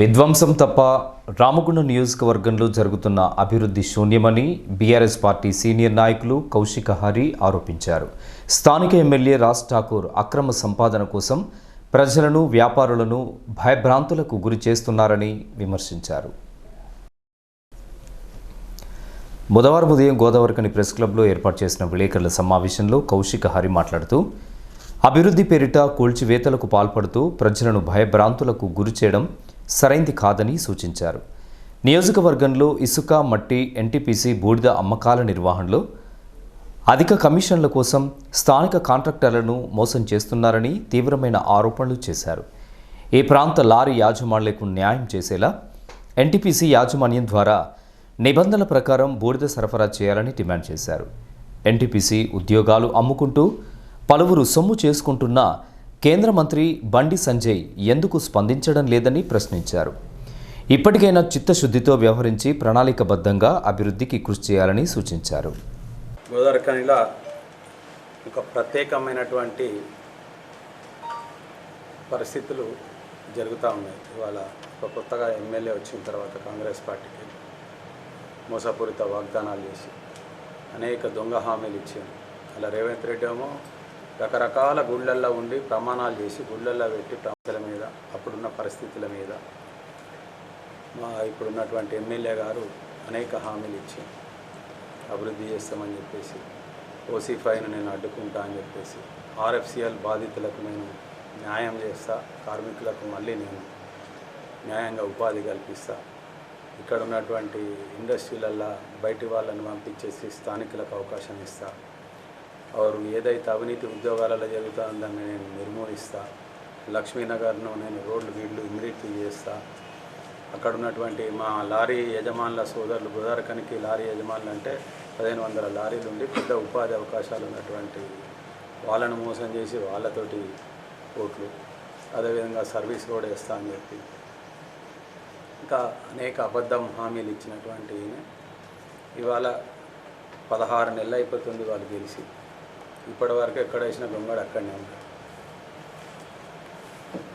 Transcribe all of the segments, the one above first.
విధ్వంసం తప్ప రామగుండం నియోజకవర్గంలో జరుగుతున్న అభివృద్ధి శూన్యమని బీఆర్ఎస్ పార్టీ సీనియర్ నాయకులు కౌశిక హరి ఆరోపించారు. స్థానిక ఎమ్మెల్యే రాజ్ ఠాకూర్ అక్రమ సంపాదన కోసం ప్రజలను వ్యాపారులను భయభ్రాంతులకు గురి చేస్తున్నారని విమర్శించారు. బుధవారం ఉదయం గోదావరికని ప్రెస్ క్లబ్లో ఏర్పాటు చేసిన విలేకరుల సమావేశంలో కౌశిక హరి మాట్లాడుతూ అభివృద్ధి పేరిట కూల్చివేతలకు పాల్పడుతూ ప్రజలను భయభ్రాంతులకు గురి చేయడం సరైంది కాదని సూచించారు. నియోజకవర్గంలో ఇసుక మట్టి ఎన్టీపీసీ బూడిద అమ్మకాల నిర్వహణలో అధిక కమిషన్ల కోసం స్థానిక కాంట్రాక్టర్లను మోసం చేస్తున్నారని తీవ్రమైన ఆరోపణలు చేశారు. ఈ ప్రాంత లారీ యాజమాన్యులకు న్యాయం చేసేలా ఎన్టీపీసీ యాజమాన్యం ద్వారా నిబంధనల ప్రకారం బూడిద సరఫరా చేయాలని డిమాండ్ చేశారు. ఎన్టీపీసీ ఉద్యోగాలు అమ్ముకుంటూ పలువురు సొమ్ము చేసుకుంటున్న కేంద్ర మంత్రి బండి సంజయ్ ఎందుకు స్పందించడం లేదని ప్రశ్నించారు. ఇప్పటికైనా చిత్తశుద్ధితో వ్యవహరించి ప్రణాళికబద్ధంగా అభివృద్ధికి కృషి చేయాలని సూచించారు. గోదావరిఖనిలో ఒక ప్రత్యేకమైనటువంటి పరిస్థితులు జరుగుతూ ఉన్నాయి. ఇవాళ ఒక కొత్తగా ఎమ్మెల్యే వచ్చిన తర్వాత కాంగ్రెస్ పార్టీకి మోసపూరిత వాగ్దానాలు చేసి అనేక దొంగ హామీలు ఇచ్చాను అలా రేవంత్ రెడ్డి ఏమో రకరకాల గుళ్ళల్లో ఉండి ప్రమాణాలు చేసి గుళ్ళల్లో పెట్టి ప్రాంతాల మీద అప్పుడున్న పరిస్థితుల మీద మా ఇప్పుడున్నటువంటి ఎమ్మెల్యే గారు అనేక హామీలు ఇచ్చి అభివృద్ధి చేస్తామని చెప్పేసి ఓసీ ఫైన్ నేను అడ్డుకుంటా అని చెప్పేసి ఆర్ఎఫ్సిఎల్ బాధితులకు నేను న్యాయం చేస్తా కార్మికులకు మళ్ళీ నేను న్యాయంగా ఉపాధి కల్పిస్తా. ఇక్కడ ఉన్నటువంటి ఇండస్ట్రీలల్లో బయటి వాళ్ళని పంపించేసి స్థానికులకు అవకాశం ఇస్తా. వారు ఏదైతే అవినీతి ఉద్యోగాలలో జరుగుతుందో దాన్ని నేను నిర్మూలిస్తా లక్ష్మీనగర్ను నేను రోడ్లు వీళ్ళు ఇమిడియట్లీ చేస్తా అక్కడ ఉన్నటువంటి మా లారీ యజమానుల సోదరులు బుధారకనికి లారీ యజమానులు అంటే పదిహేను వందల లారీలు ఉండి పెద్ద ఉపాధి అవకాశాలు ఉన్నటువంటి వాళ్ళను మోసం చేసి వాళ్ళతోటి ఓట్లు అదేవిధంగా సర్వీస్ రోడ్ వేస్తా అని చెప్పి ఇంకా అనేక అబద్ధం హామీలు ఇచ్చినటువంటి ఇవాళ పదహారు నెలలు అయిపోతుంది వాళ్ళు గెలిచి ఇప్పటి వరకు ఎక్కడ వేసిన గొంగడు అక్కడనే ఉంటాడు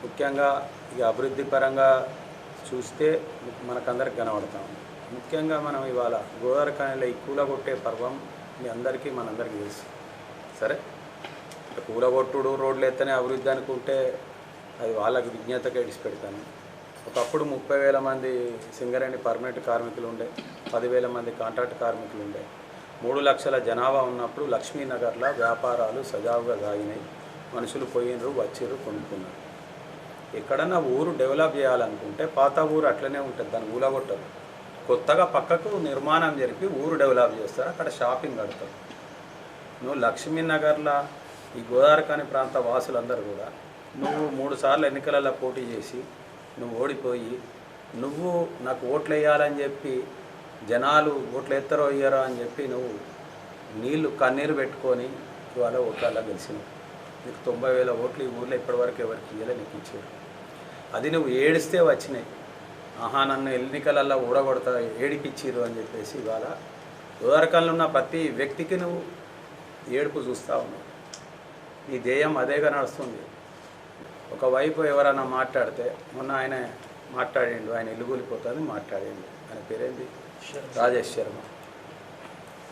ముఖ్యంగా ఈ అభివృద్ధి పరంగా చూస్తే మనకందరికి కనబడతాం ముఖ్యంగా మనం ఇవాళ గోదావరి కానిలో ఈ కూలగొట్టే పర్వం మీ అందరికీ మనందరికీ తెలుసు. సరే? ఇక కూలగొట్టుడు రోడ్లు ఎత్తనే అభివృద్ధి అనుకుంటే అది వాళ్ళకి విజ్ఞతగా ఇడిచిపెడతాను ఒకప్పుడు ముప్పై వేల మంది సింగరేణి పర్మనెంట్ కార్మికులు ఉండే పదివేల మంది కాంట్రాక్ట్ కార్మికులు ఉండే మూడు లక్షల జనాభా ఉన్నప్పుడు లక్ష్మీనగర్లో వ్యాపారాలు సజావుగా సాగినాయి. మనుషులు పోయినరు వచ్చిర్రు కొనుక్కున్నారు. ఎక్కడన్నా ఊరు డెవలప్ చేయాలనుకుంటే పాత ఊరు అట్లనే ఉంటుంది దాన్ని ఊలగొట్టరు. కొత్తగా పక్కకు నిర్మాణం జరిపి ఊరు డెవలప్ చేస్తారు అక్కడ షాపింగ్ కడతారు. నువ్వు లక్ష్మీనగర్లో ఈ గోదావరికాని ప్రాంత వాసులందరూ కూడా నువ్వు మూడు సార్లు ఎన్నికలలో పోటీ చేసి నువ్వు ఓడిపోయి నువ్వు నాకు ఓట్లు వేయాలని చెప్పి జనాలు ఓట్లు ఎత్తరో ఇయ్యరో అని చెప్పి నువ్వు నీళ్ళు కన్నీరు పెట్టుకొని ఇవాళ ఓట్లలో గెలిచినావు. నీకు తొంభై వేల ఓట్లు ఈ ఊర్లో ఇప్పటివరకు ఎవరికి ఇయ్యలే నీకు ఇచ్చారు. అది నువ్వు ఏడిస్తే వచ్చినాయి. ఆహా నన్ను ఎన్నికలల్లో ఊడగొడతా ఏడిపిచ్చిరు అని చెప్పేసి ఇవాళ ఉదరకంలో ఉన్న ప్రతి వ్యక్తికి నువ్వు ఏడుపు చూస్తూ ఉన్నావు. నీ ధ్యేయం అదేగా నడుస్తుంది. ఒకవైపు ఎవరైనా మాట్లాడితే మొన్న ఆయన మాట్లాడిండు ఆయన ఇల్లు కూలిపోతుంది మాట్లాడిండు. ఆయన పేరేంటి? రాజేష్ శర్మ.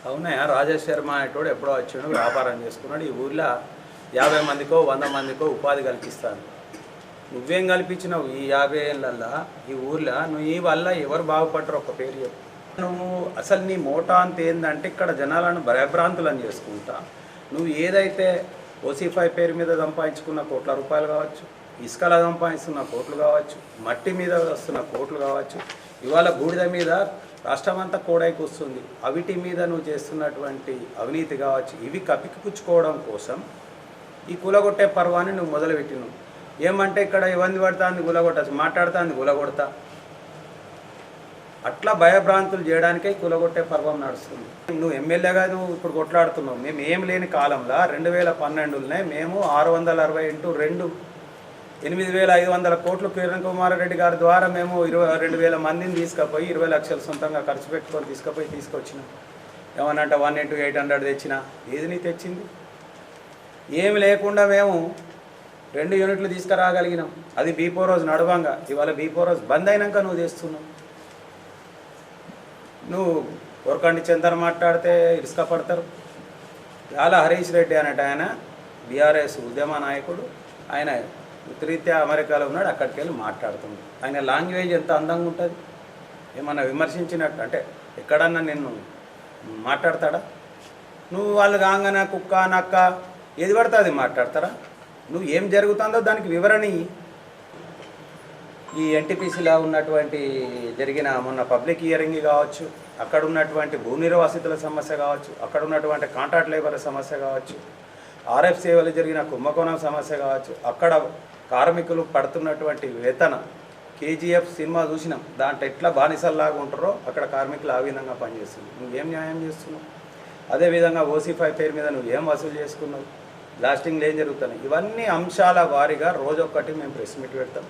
అవునయ్య రాజేష్ శర్మ అనేటోడు ఎప్పుడో వచ్చిండు వ్యాపారం చేసుకున్నాడు. ఈ ఊర్లో యాభై మందికో వంద మందికో ఉపాధి కల్పిస్తాను నువ్వేం కల్పించినావు ఈ యాభై ఏళ్ళల్లో? ఈ ఊర్లో నువ్వు ఈ వల్ల ఎవరు బాగుపడరు? ఒక పేరు చెప్పు. నువ్వు అసలు నీ మోటా అంత ఏంటంటే ఇక్కడ జనాలను భయభ్రాంతులను చేసుకుంటా. నువ్వు ఏదైతే ఓసీఫై పేరు మీద సంపాదించుకున్న కోట్ల రూపాయలు కావచ్చు ఇసుకల సంపాదిస్తున్న కోట్లు కావచ్చు మట్టి మీద వస్తున్న కోట్లు కావచ్చు ఇవాళ బూడిద మీద రాష్ట్రం అంతా కోడైకి వస్తుంది. అవిటి మీద నువ్వు చేస్తున్నటువంటి అవినీతి కావచ్చు ఇవి కప్పిపుచ్చుకోవడం కోసం ఈ కూలగొట్టే పర్వాన్ని నువ్వు మొదలుపెట్టినావు. ఏమంటే ఇక్కడ ఇబ్బంది పడుతుంది కూలగొట్టచ్చు మాట్లాడుతుంది కూలగొడతా. అట్లా భయభ్రాంతులు చేయడానికే ఈ కూలగొట్టే పర్వం నడుస్తుంది. నువ్వు ఎమ్మెల్యేగా నువ్వు ఇప్పుడు కొట్లాడుతున్నావు. మేము ఏం లేని కాలంలో రెండు వేల పన్నెండులోనే మేము ఆరు వందల అరవై ఇంటూ రెండు ఎనిమిది వేల ఐదు వందల కోట్లు కిరణ్ కుమార్ రెడ్డి గారి ద్వారా మేము ఇరవై రెండు వేల మందిని తీసుకుపోయి ఇరవై లక్షలు సొంతంగా ఖర్చు పెట్టుకొని తీసుకుపోయి తీసుకొచ్చినాం. ఏమనంటే వన్ ఇంటూ ఎయిట్ హండ్రెడ్ తెచ్చిన. ఏది నీ తెచ్చింది? ఏమి లేకుండా మేము రెండు యూనిట్లు తీసుకురాగలిగినాం. అది బీపో రోజు నడవంగా. ఇవాళ బీపో రోజు బంద్ అయినాక నువ్వు చేస్తున్నావు నువ్వు కోరకండి చందర్ మాట్లాడితే ఇసుక పడతారు. చాలా హరీష్ రెడ్డి అనేట ఆయన బీఆర్ఎస్ ఉద్యమ నాయకుడు. ఆయన వృత్తిరీత్యా అమెరికాలో ఉన్నాడు అక్కడికి వెళ్ళి మాట్లాడుతుంది ఆయన లాంగ్వేజ్ ఎంత అందంగా ఉంటుంది? ఏమన్నా విమర్శించినట్టు? అంటే ఎక్కడన్నా నిన్ను మాట్లాడతాడా? నువ్వు వాళ్ళు కాంగన కుక్క నక్క ఏది పడితే అది మాట్లాడతారా? నువ్వు ఏం జరుగుతుందో దానికి వివరణ ఈ ఎన్టీపీసీలో ఉన్నటువంటి జరిగిన మొన్న పబ్లిక్ హియరింగ్ కావచ్చు అక్కడ ఉన్నటువంటి భూ నిర్వాసితుల సమస్య కావచ్చు అక్కడ ఉన్నటువంటి కాంట్రాక్ట్ లేబర్ సమస్య కావచ్చు ఆర్ఎఫ్ సేవలు జరిగిన కుంభకోణం సమస్య కావచ్చు అక్కడ కార్మికులు పడుతున్నటువంటి వేతన. కేజీఎఫ్ సినిమా చూసినాం. దాంట్లో ఎట్లా బానిసల్లాగా ఉంటారో అక్కడ కార్మికులు ఆ విధంగా పనిచేస్తున్నారు. నువ్వేం న్యాయం చేస్తున్నావు? అదేవిధంగా ఓసీఫై పేరు మీద నువ్వు ఏం వసూలు చేసుకున్నావు? లాస్టింగ్లో ఏం జరుగుతున్నాయి? ఇవన్నీ అంశాల వారీగా రోజొక్కటి మేము ప్రెస్ మీట్ పెడతాం.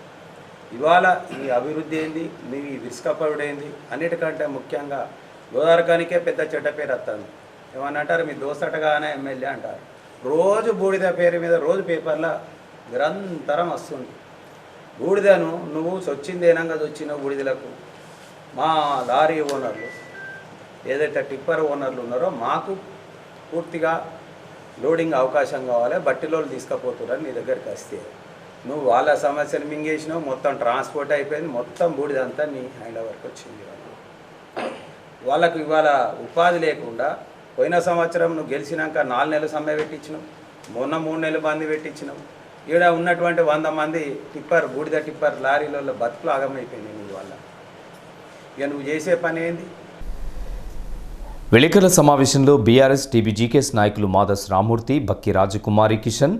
ఇవాళ ఈ అభివృద్ధి ఏంది? మీ విసుకపడు ఏంది అన్నిటికంటే ముఖ్యంగా గోదావరికానికే పెద్ద చెడ్డ పేరు వస్తుంది. ఏమన్నా అంటారు మీ దోసటగానే ఎమ్మెల్యే అంటారు. రోజు బూడిద పేరు మీద రోజు పేపర్లో నిరంతరం వస్తుంది. బూడిదను నువ్వు సొచ్చిందేనంగా చొచ్చినావు బూడిదలకు మా లారీ ఓనర్లు ఏదైతే టిప్పర్ ఓనర్లు ఉన్నారో మాకు పూర్తిగా లోడింగ్ అవకాశం కావాలి బట్టిలోళ్ళు తీసుకుపోతున్నారు నీ దగ్గరికి వస్తే. నువ్వు వాళ్ళ సమస్యను మింగేసినావు మొత్తం ట్రాన్స్పోర్ట్ అయిపోయింది మొత్తం బూడిదంతా నీ హ్యాండ్ ఓవర్కి వచ్చింది వాళ్ళకు ఇవాళ ఉపాధి లేకుండా పోయిన సంవత్సరం నువ్వు గెలిచినాక నాలుగు నెలలు సమ్మె పెట్టించినావు మొన్న మూడు నెలలు మంది పెట్టించినావు. ఈడ ఉన్నటువంటి వంద మంది టిప్పర్ బూడిద టిప్పర్ లారీలలో బతుకులు ఆగమైపోయింది నీ వల్ల. ఇక నువ్వు చేసే పని ఏంది? విలేకరుల సమావేశంలో బీఆర్ఎస్ టీబీజీకేఎస్ నాయకులు మాదస్ రామూర్తి బక్కి రాజకుమారి కిషన్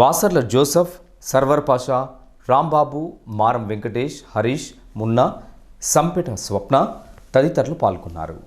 వాసర్ల జోసఫ్ సర్వర్ పాషా రాంబాబు మారం వెంకటేష్ హరీష్ మున్నా సంపెట స్వప్న తదితరులు పాల్గొన్నారు.